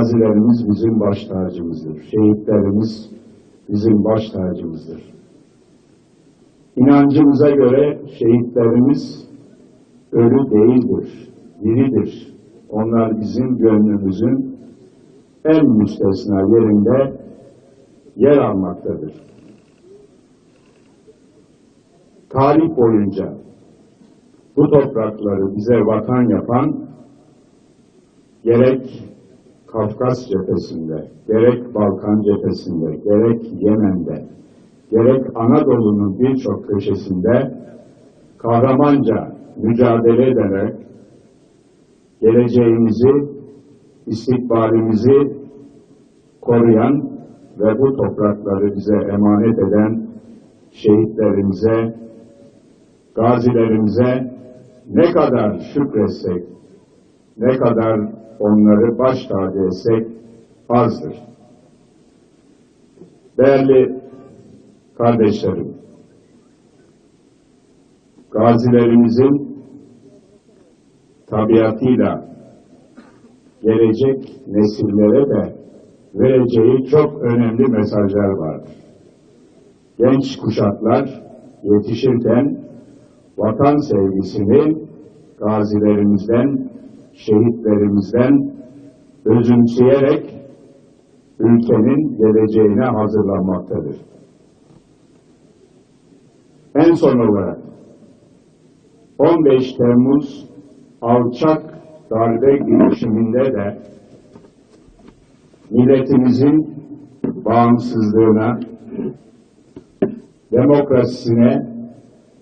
Gazilerimiz bizim baş tacımızdır. Şehitlerimiz bizim baş tacımızdır. İnancımıza göre şehitlerimiz ölü değildir, diridir. Onlar bizim gönlümüzün en müstesna yerinde yer almaktadır. Tarih boyunca bu toprakları bize vatan yapan gerek Kafkas cephesinde, gerek Balkan cephesinde, gerek Yemen'de, gerek Anadolu'nun birçok köşesinde kahramanca mücadele ederek geleceğimizi, istikbalimizi koruyan ve bu toprakları bize emanet eden şehitlerimize, gazilerimize ne kadar şükretsek, ne kadar onları baş tacı etsek azdır. Değerli kardeşlerim, gazilerimizin tabiatıyla gelecek nesillere de vereceği çok önemli mesajlar vardır. Genç kuşaklar yetişirken vatan sevgisini gazilerimizden, şehitlerimizden özümseyerek ülkenin geleceğine hazırlanmaktadır. En son olarak 15 Temmuz alçak darbe girişiminde de milletimizin bağımsızlığına, demokrasisine,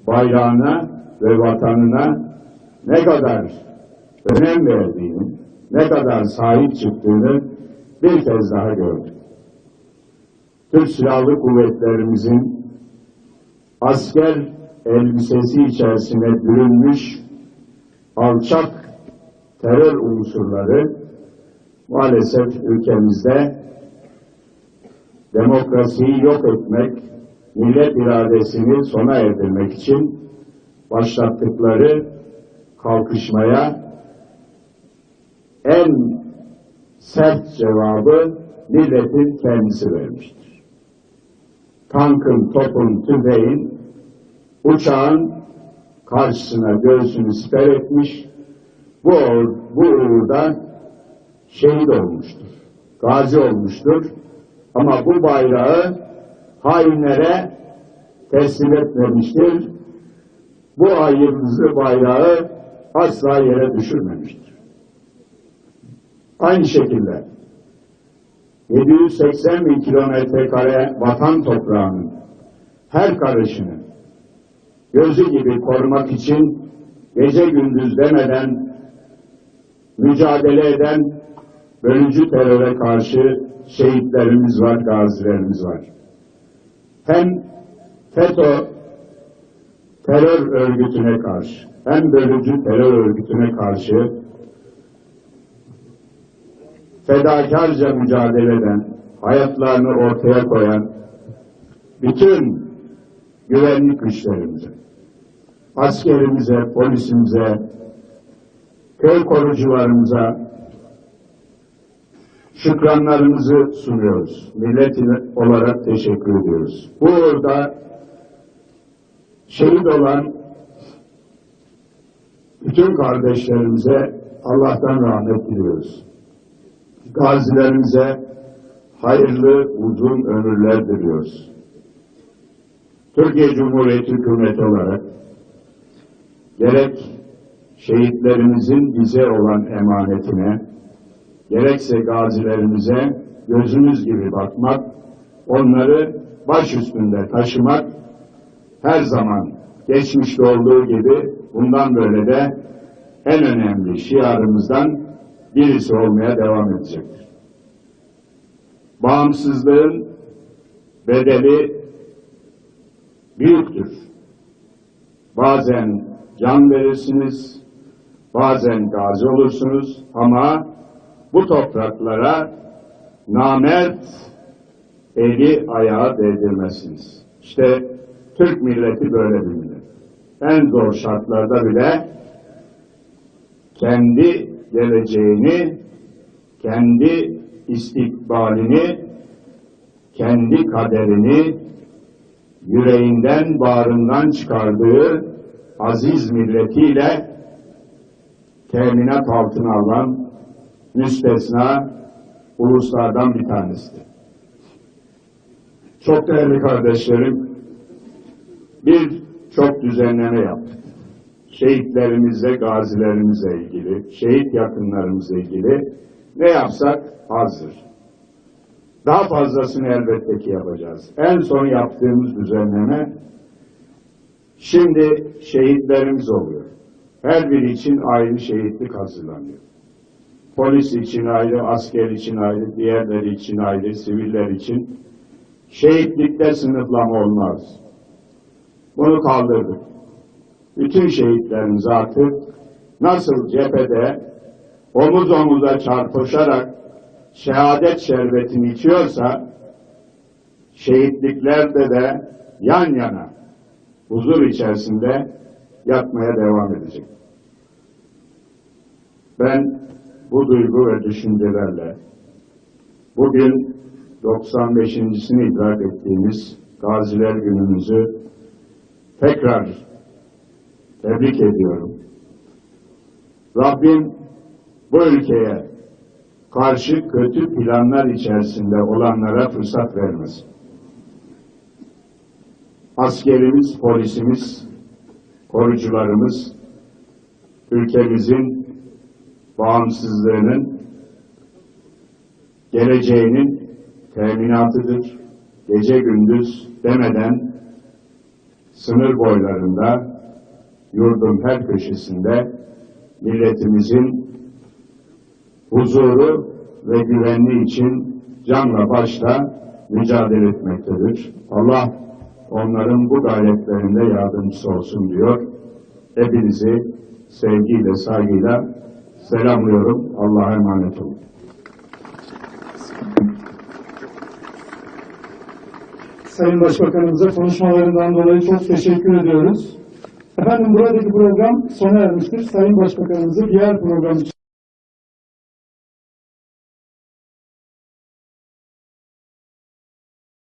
bayrağına ve vatanına ne kadar önem verdiğini, ne kadar sahip çıktığını bir kez daha gördük. Türk Silahlı Kuvvetlerimizin asker elbisesi içerisine bürünmüş alçak terör unsurları maalesef ülkemizde demokrasiyi yok etmek, millet iradesini sona erdirmek için başlattıkları kalkışmaya en sert cevabı milletin kendisi vermiştir. Tankın, topun, tüfeğin, uçağın karşısına göğsünü siper etmiş, bu, bu uğurda şehit olmuştur. Gazi olmuştur. Ama bu bayrağı hainlere teslim etmemiştir. Bu hayırlısı bayrağı asla yere düşürmemiştir. Aynı şekilde 780 bin kilometre kare vatan toprağının her karışını gözü gibi korumak için gece gündüz demeden mücadele eden bölücü teröre karşı şehitlerimiz var, gazilerimiz var. Hem FETÖ terör örgütüne karşı, hem bölücü terör örgütüne karşı fedakarca mücadele eden, hayatlarını ortaya koyan bütün güvenlik güçlerimize, askerimize, polisimize, köy korucularımıza şükranlarımızı sunuyoruz. Millet olarak teşekkür ediyoruz. Bu uğurda şehit olan bütün kardeşlerimize Allah'tan rahmet diliyoruz. Gazilerimize hayırlı uzun ömürler diliyoruz. Türkiye Cumhuriyeti hükümeti olarak gerek şehitlerimizin bize olan emanetine, gerekse gazilerimize gözümüz gibi bakmak, onları baş üstünde taşımak her zaman geçmişte olduğu gibi bundan böyle de en önemli şiarımızdan birisi olmaya devam edecektir. Bağımsızlığın bedeli büyüktür. Bazen can verirsiniz, bazen gazi olursunuz ama bu topraklara namert eli ayağı değdirmezsiniz. İşte Türk milleti böyle bir millet. En zor şartlarda bile kendi geleceğini, kendi istikbalini, kendi kaderini yüreğinden, bağrından çıkardığı aziz milletiyle teminat altına alan müstesna uluslardan bir tanesidir. Çok değerli kardeşlerim, bir çok düzenleme yaptık. Şehitlerimizle, gazilerimizle ilgili, şehit yakınlarımızla ilgili ne yapsak azdır. Daha fazlasını elbette ki yapacağız. En son yaptığımız düzenleme şimdi şehitlerimiz oluyor. Her biri için ayrı şehitlik hazırlanıyor. Polis için ayrı, asker için ayrı, diğerleri için ayrı, siviller için. Şehitlikte sınıflama olmaz. Bunu kaldırdık. Bütün şehitlerimiz artık nasıl cephede omuz omuza çarpışarak şehadet şerbetini içiyorsa şehitliklerde de yan yana huzur içerisinde yatmaya devam edecek. Ben bu duygu ve düşüncelerle bugün 95.sini idrak ettiğimiz Gaziler Günümüzü tekrar tebrik ediyorum. Rabbim bu ülkeye karşı kötü planlar içerisinde olanlara fırsat vermesin. Askerimiz, polisimiz, korucularımız ülkemizin bağımsızlığının geleceğinin teminatıdır. Gece gündüz demeden sınır boylarında yurdun her köşesinde milletimizin huzuru ve güvenliği için canla başla mücadele etmektedir. Allah onların bu gayretlerinde yardımcısı olsun diyor. Hepinizi sevgiyle, saygıyla selamlıyorum. Allah'a emanet olun. Sayın Başbakanımıza konuşmalarından dolayı çok teşekkür ediyoruz. Efendim buradaki program sona ermiştir. Sayın Başbakanımızı diğer program için